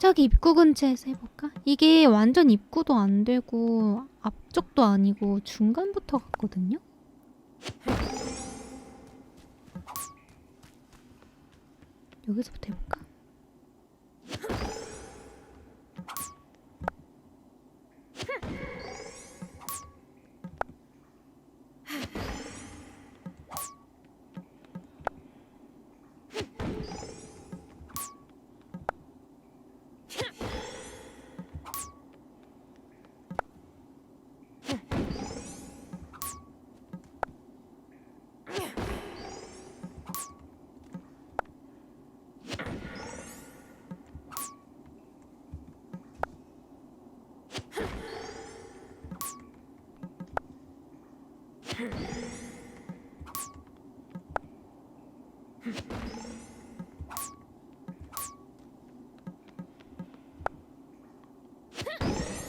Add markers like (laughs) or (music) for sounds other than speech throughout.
저기 입구 근처에서 해볼까? 이게 완전 입구도 안 되고 앞쪽도 아니고 중간부터 갔거든요? 여기서부터 해볼까?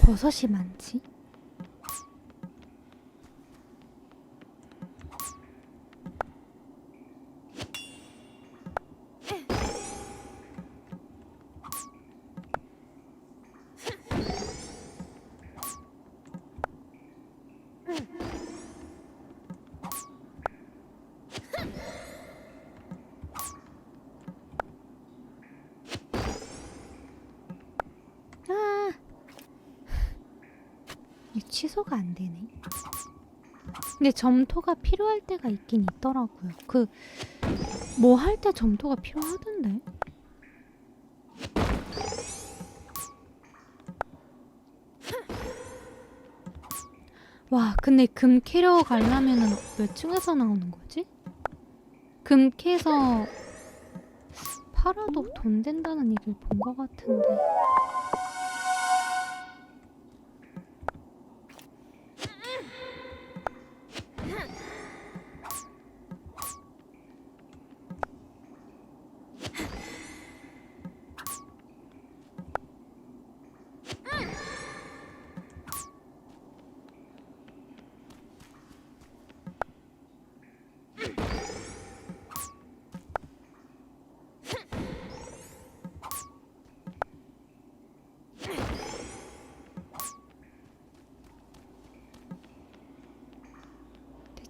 버섯이 많지? 취소가 안 되네. 근데 점토가 필요할 때가 있긴 있더라고요. 그 뭐 할 때 점토가 필요하던데. 와, 근데 금 캐러 가려면은 몇 층에서 나오는 거지? 금 캐서 팔아도 돈 된다는 얘기를 본 것 같은데.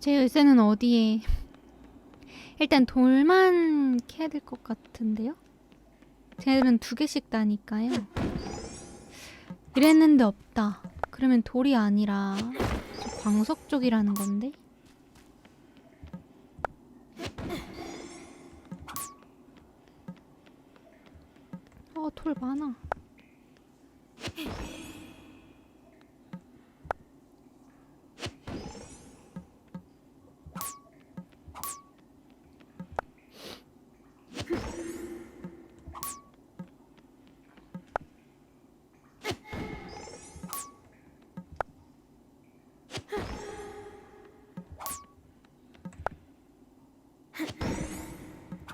제 열쇠는 어디에? 일단 돌만 캐야 될 것 같은데요? 쟤들은 두 개씩 다니까요. 이랬는데 없다. 그러면 돌이 아니라 저 광석 쪽이라는 건데? 어, 돌 많아.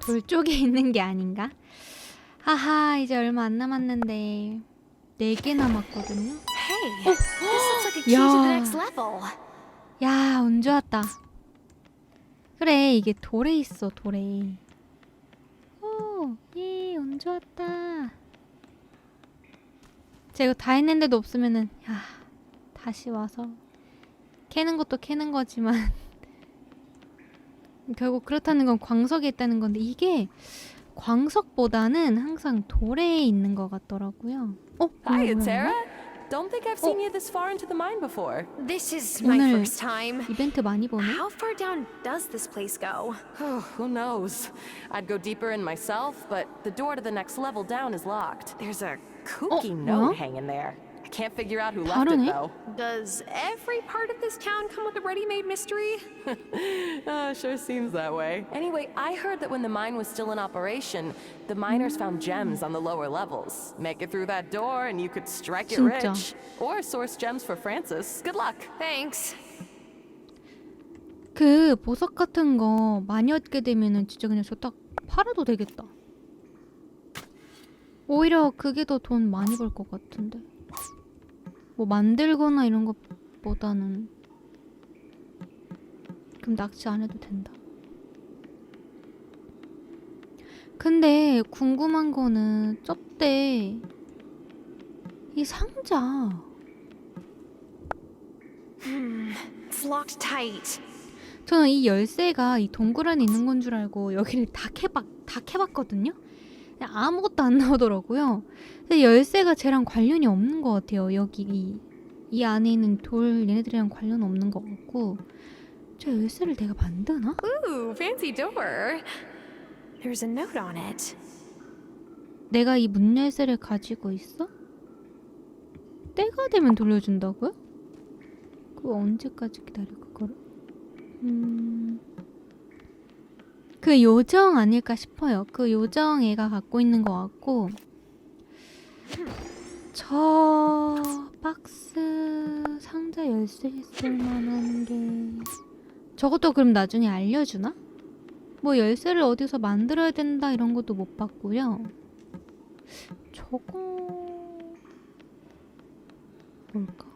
돌 쪽에 있는 게 아닌가? 하하, 이제 얼마 안 남았는데 네 개 남았거든요. Hey, this looks like a key to the 야. next level. 야, 운 좋았다. 그래, 이게 돌에 있어, 돌에. 오, 예, 운 좋았다. 제가 다 했는데도 없으면은, 야, 다시 와서 캐는 것도 캐는 거지만 결국 그렇다는 건 광석에 있다는 건데 이게 광석보다는 항상 돌에 있는 것 같더라고요. 어, Hiya, Tara. Don't think I've seen you this far into the mine before. This is my 오늘 first time. 이벤트 많이 보네. How far down does this place go? Oh, who knows? I'd go deeper in myself, but the door to the next level down is locked. There's a kooky Oh, note hanging there. I can't figure out who left it 다르네? though. Does every part of this town come with a ready-made mystery? (laughs) Uh, sure seems that way. Anyway, I heard that when the mine was still in operation, the miners found gems on the lower levels. Make it through that door and you could strike it 진짜. rich. Or source gems for Francis. Good luck. Thanks. 그 보석 같은 거 많이 얻게 되면은 진짜 그냥 저 딱 팔아도 되겠다. 오히려 그게 더 돈 많이 벌 것 같은데. 뭐 만들거나 이런 것보다는 그럼 낚시 안 해도 된다. 근데 궁금한 거는 쩝대 이 상자 tight. 저는 이 열쇠가 이 동굴 안에 있는 건 줄 알고 여기를 다 캐봤 다 캐봤거든요. 아무것도 안 나오더라고요. 근데 열쇠가 쟤랑 관련이 없는 것 같아요. 여기 이, 이 안에 있는 돌 얘네들이랑 관련 없는 것 같고 저 열쇠를 내가 만드나? Ooh, fancy door. There's a note on it. 내가 이 문 열쇠를 가지고 있어? 때가 되면 돌려준다고요? 그거 언제까지 기다려 그거를? 음... 그 요정 아닐까 싶어요. 그 요정 애가 갖고 있는 것 같고 저 박스 상자 열쇠 있을 만한 게 저것도 그럼 나중에 알려주나? 뭐 열쇠를 어디서 만들어야 된다 이런 것도 못 봤고요. 저거 뭘까?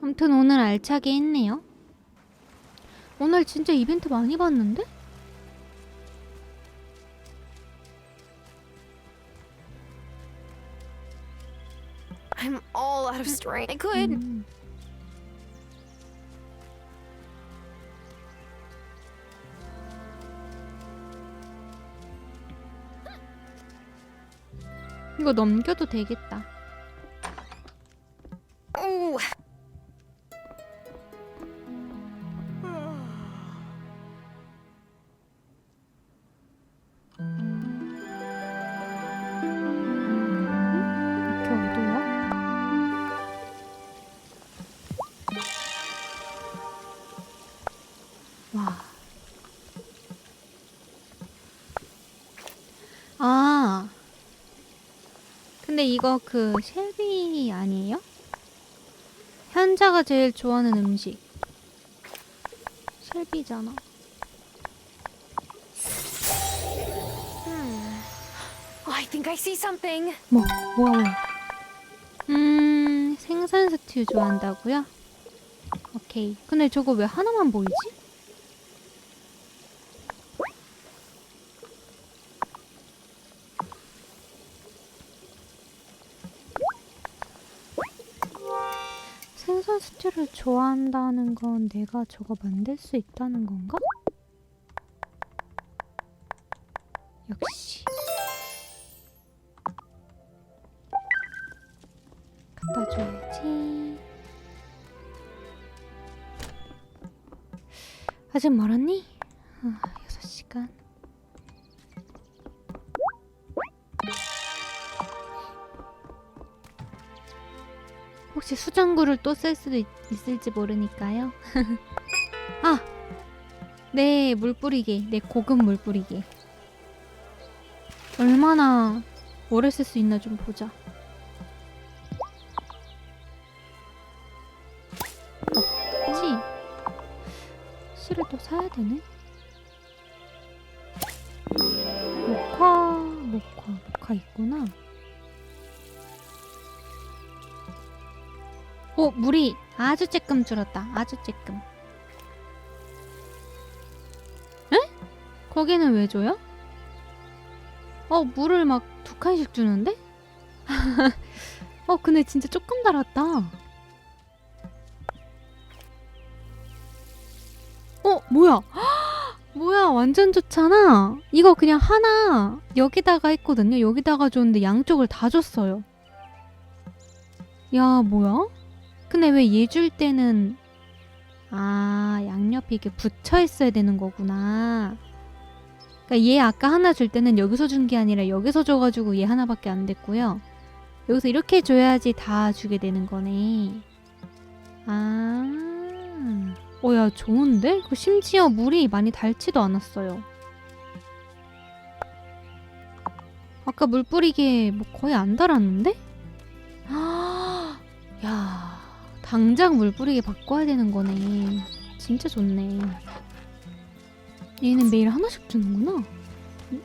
아무튼 오늘 알차게 했네요. 오늘 진짜 이벤트 많이 봤는데? I'm all out of strength. I could. 음. 이거 넘겨도 되겠다. 이거 그 쉘비 아니에요? 현자가 제일 좋아하는 음식. 쉘비잖아. Oh, I think I see something. 뭐, 뭐야, 뭐야. 음, 생선 스튜 좋아한다고요? 오케이. 근데 저거 왜 하나만 보이지? 스튜를 좋아한다는 건 내가 저거 만들 수 있다는 건가? 역시. 갖다 줘야지. 아직 멀었니? 아, 6시간. 혹시 수정구를 또 쓸 수도 있, 있을지 모르니까요. (laughs) 아! 네, 물 뿌리기. 네, 고급 물 뿌리기. 얼마나 오래 쓸 수 있나 좀 보자. 없지? 실을 또 사야 되네? 아주 쬐끔 줄었다. 아주 쬐끔. 에? 거기는 왜 줘요? 어, 물을 막 두 칸씩 주는데? (laughs) 어, 근데 진짜 조금 달았다. 어, 뭐야? (gasps) 뭐야, 완전 좋잖아. 이거 그냥 하나 여기다가 했거든요. 여기다가 줬는데 양쪽을 다 줬어요. 야, 뭐야? 근데 왜얘줄 때는 아, 양옆에 이게 붙여 있어야 되는 거구나. 그러니까 얘 아까 하나 줄 때는 여기서 준 게 아니라 여기서 줘가지고 얘 하나밖에 안 됐고요. 여기서 이렇게 줘야지 다 주게 되는 거네. 아, 어야 좋은데? 그 심지어 물이 많이 달지도 않았어요. 아까 물 뿌리기에 뭐 거의 안 달았는데? 아, (gasps) 야, 당장 물 뿌리기 바꿔야 되는 거네. 진짜 좋네. 얘는 매일 하나씩 주는구나.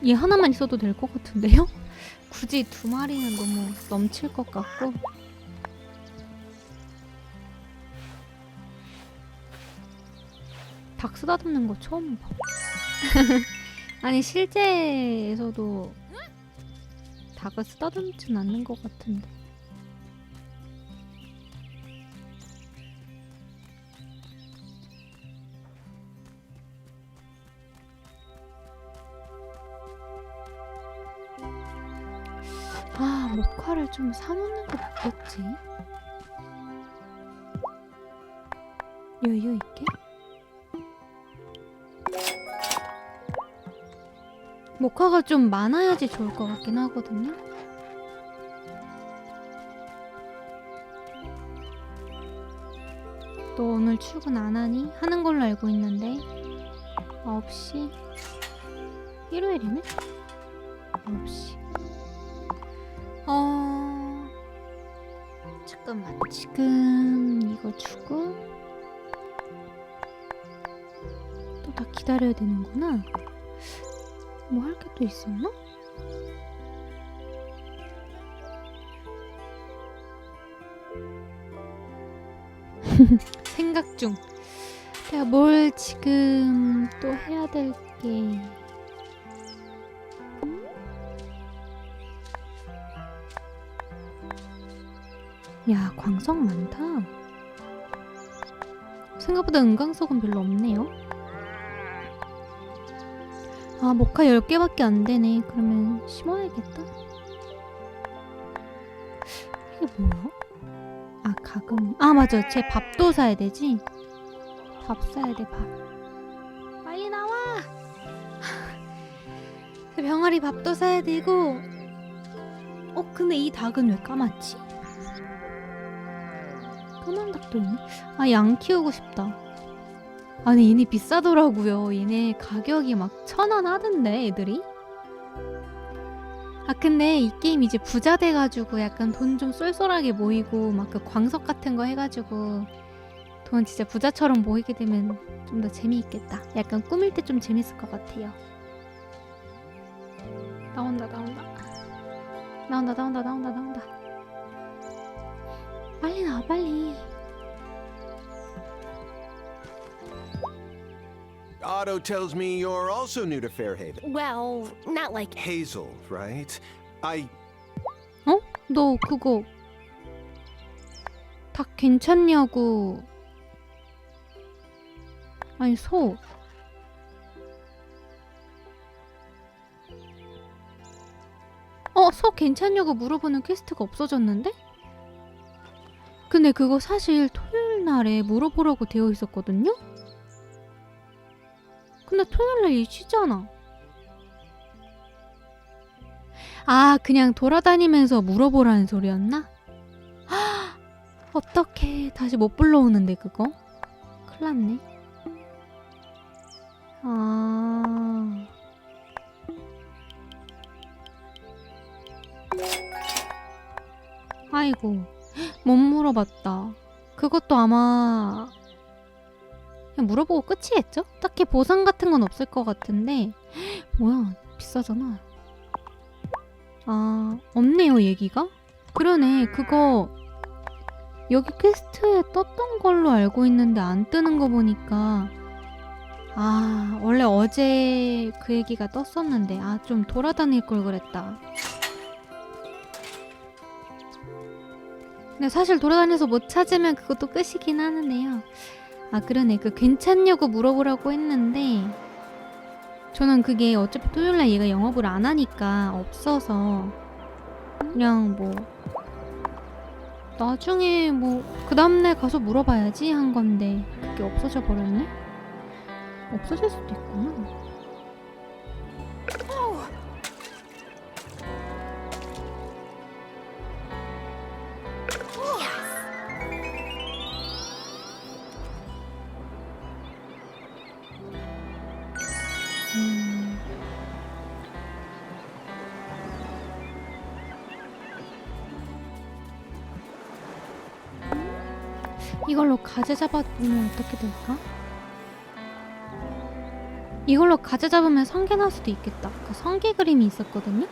얘 하나만 있어도 될 것 같은데요? (laughs) 굳이 두 마리는 너무 넘칠 것 같고. 닭 쓰다듬는 거 처음 봐. (laughs) 아니 실제에서도 닭을 쓰다듬진 않는 것 같은데. 아, 모카를 좀 사놓는 게 낫겠지? 여유 있게? 모카가 좀 많아야지 좋을 것 같긴 하거든요. 너 오늘 출근 안 하니? 하는 걸로 알고 있는데 9시 일요일이네? 9시 어... 잠깐만 지금 이거 주고 또 다 기다려야 되는구나 뭐 할 게 또 있었나? (laughs) 생각 중. 내가 뭘 지금 또 해야 될 게. 야, 광석 많다. 생각보다 은광석은 별로 없네요. 아, 모카 10개밖에 안 되네. 그러면 심어야겠다. 이게 뭐야? 아, 가금. 아, 맞아. 제 밥도 사야 되지? 밥 사야 돼, 밥. 빨리 나와! 제 (laughs) 병아리 밥도 사야 되고. 어, 근데 이 닭은 왜 까맣지? 까만 닭도 있네? 아, 양 키우고 싶다. 아니 얘네 비싸더라고요. 얘네 가격이 막 천 원 하던데 애들이. 아 근데 이 게임 이제 부자 돼가지고 약간 돈 좀 쏠쏠하게 모이고 막 그 광석 같은 거 해가지고 돈 진짜 부자처럼 모이게 되면 좀 더 재미있겠다. 약간 꾸밀 때 좀 재밌을 것 같아요. 나온다 나온다 나온다 나온다 나온다 나온다 빨리 나와 빨리. Otto tells me you're also new to Fairhaven. Well, not like. Hazel, right? I 어? 너 그거 닭 괜찮냐고 아니 소 어? 소 괜찮냐고 물어보는 퀘스트가 없어졌는데? 근데 그거 사실 토요일 날에 물어보라고 되어 있었거든요? 근데 토요일 날 일치잖아 아, 그냥 돌아다니면서 물어보라는 소리였나? (gasps) 어떻게 다시 못 불러오는데 그거? 큰일 났네. 아. 아이고, 못 물어봤다. 그것도 아마 그냥 물어보고 끝이겠죠? 딱히 보상 같은 건 없을 것 같은데 (gasps) 뭐야 비싸잖아. 아, 없네요, 얘기가? 그러네, 그거 여기 퀘스트에 떴던 걸로 알고 있는데 안 뜨는 거 보니까 아, 원래 어제 그 얘기가 떴었는데 아, 좀 돌아다닐 걸 그랬다. 근데 사실 돌아다녀서 못 찾으면 그것도 끝이긴 하는데요. 아, 그러네. 그 괜찮냐고 물어보라고 했는데 저는 그게 어차피 토요일날 얘가 영업을 안 하니까 없어서 그냥 뭐 나중에 뭐 그 다음날 가서 물어봐야지 한 건데 그게 없어져 버렸네? 없어질 수도 있구나 이걸로 가재 잡아보면 어떻게 될까? 이걸로 가재 잡으면 성게 날 수도 있겠다. 그 성게 그림이 있었거든요?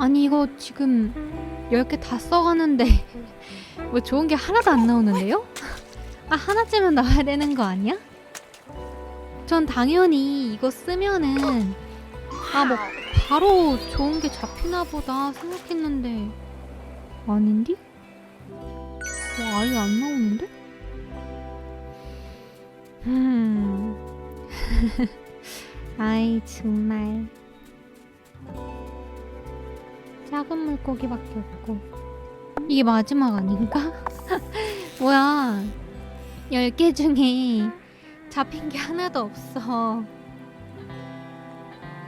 아니 이거 지금 10개 다 써가는데 (laughs) 뭐 좋은 게 하나도 안 나오는데요? (laughs) 아 하나쯤은 나와야 되는 거 아니야? 전 당연히 이거 쓰면은 아 뭐 바로 좋은 게 잡히나 보다 생각했는데 아닌디? 뭐 아예 안 나오는데? 음 (laughs) 아이 정말 작은 물고기밖에 없고. 이게 마지막 아닌가? (laughs) 뭐야. 10개 중에 잡힌 게 하나도 없어.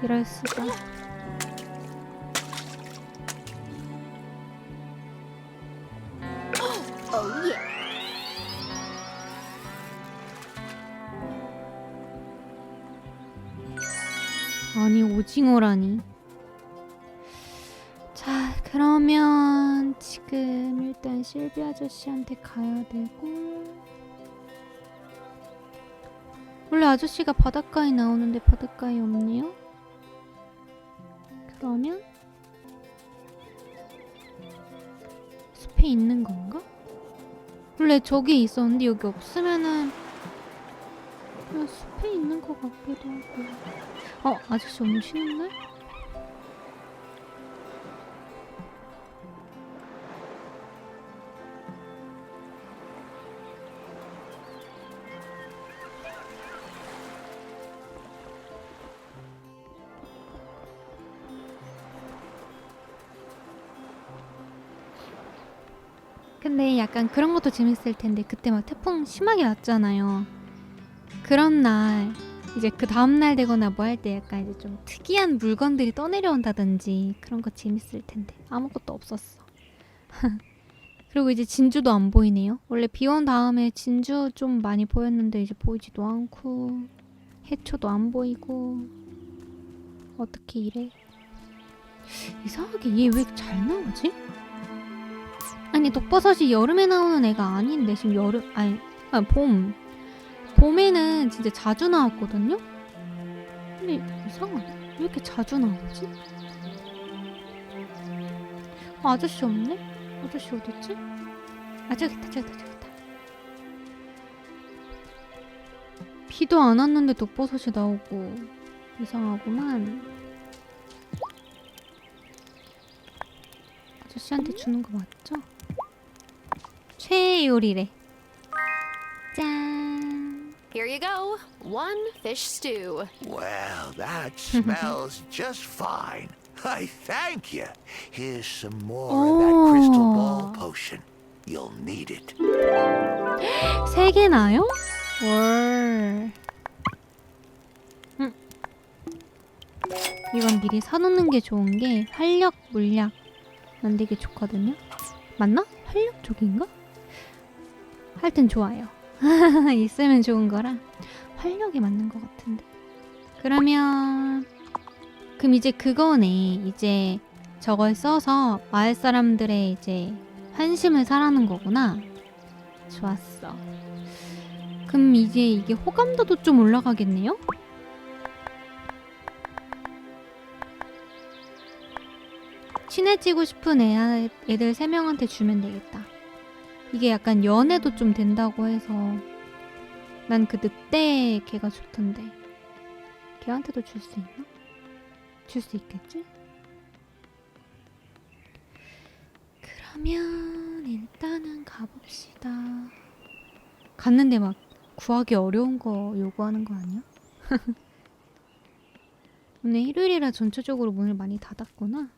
이럴 수가. (gasps) 아니 오징어라니 실비 아저씨한테 가야 되고 원래 아저씨가 바닷가에 나오는데 바닷가에 없네요 그러면 숲에 있는 건가? 원래 저기 있었는데 여기 없으면은 그냥 숲에 있는 것 같기도 하고 어 아저씨 오늘 쉬는 날? 근데 약간 그런 것도 재밌을 텐데 그때 막 태풍 심하게 왔잖아요. 그런 날 이제 그 다음 날 되거나 뭐 할 때 약간 이제 좀 특이한 물건들이 떠내려온다든지 그런 거 재밌을 텐데 아무것도 없었어. (laughs) 그리고 이제 진주도 안 보이네요. 원래 비 온 다음에 진주 좀 많이 보였는데 이제 보이지도 않고 해초도 안 보이고 어떻게 이래? 이상하게 얘 왜 잘 나오지? 아니 독버섯이 여름에 나오는 애가 아닌데 지금 여름 아니 아, 봄 봄에는 진짜 자주 나왔거든요. 근데 이상하네 왜 이렇게 자주 나오지? 어, 아저씨 없네? 아저씨 어딨지? 아 저기 있다 저기 있다 저기 있다 비도 안 왔는데 독버섯이 나오고 이상하구만 아저씨한테 주는 거 맞죠? 최애 요리래. 짠. Here you go. One fish stew. Well, that smells just fine. I thank you. Here's some more of that crystal ball Oh. potion. You'll need it. 세 개나요? 월. 음. 이건 미리 사놓는 게 좋은 게 활력, 물약 만들기 좋거든요. 맞나? 활력 쪽인가? 하여튼 좋아요. (laughs) 있으면 좋은 거라 활력이 맞는 것 같은데. 그러면 그럼 이제 그거네. 이제 저걸 써서 마을 사람들의 이제 환심을 사라는 거구나. 좋았어. 그럼 이제 이게 호감도도 좀 올라가겠네요? 친해지고 싶은 애, 애들 세명한테 주면 되겠다. 이게 약간 연애도 좀 된다고 해서 난 그 늑대 걔가 좋던데. 걔한테도 줄 수 있나? 줄 수 있겠지? 그러면 일단은 가봅시다. 갔는데 막 구하기 어려운 거 요구하는 거 아니야? (laughs) 오늘 일요일이라 전체적으로 문을 많이 닫았구나.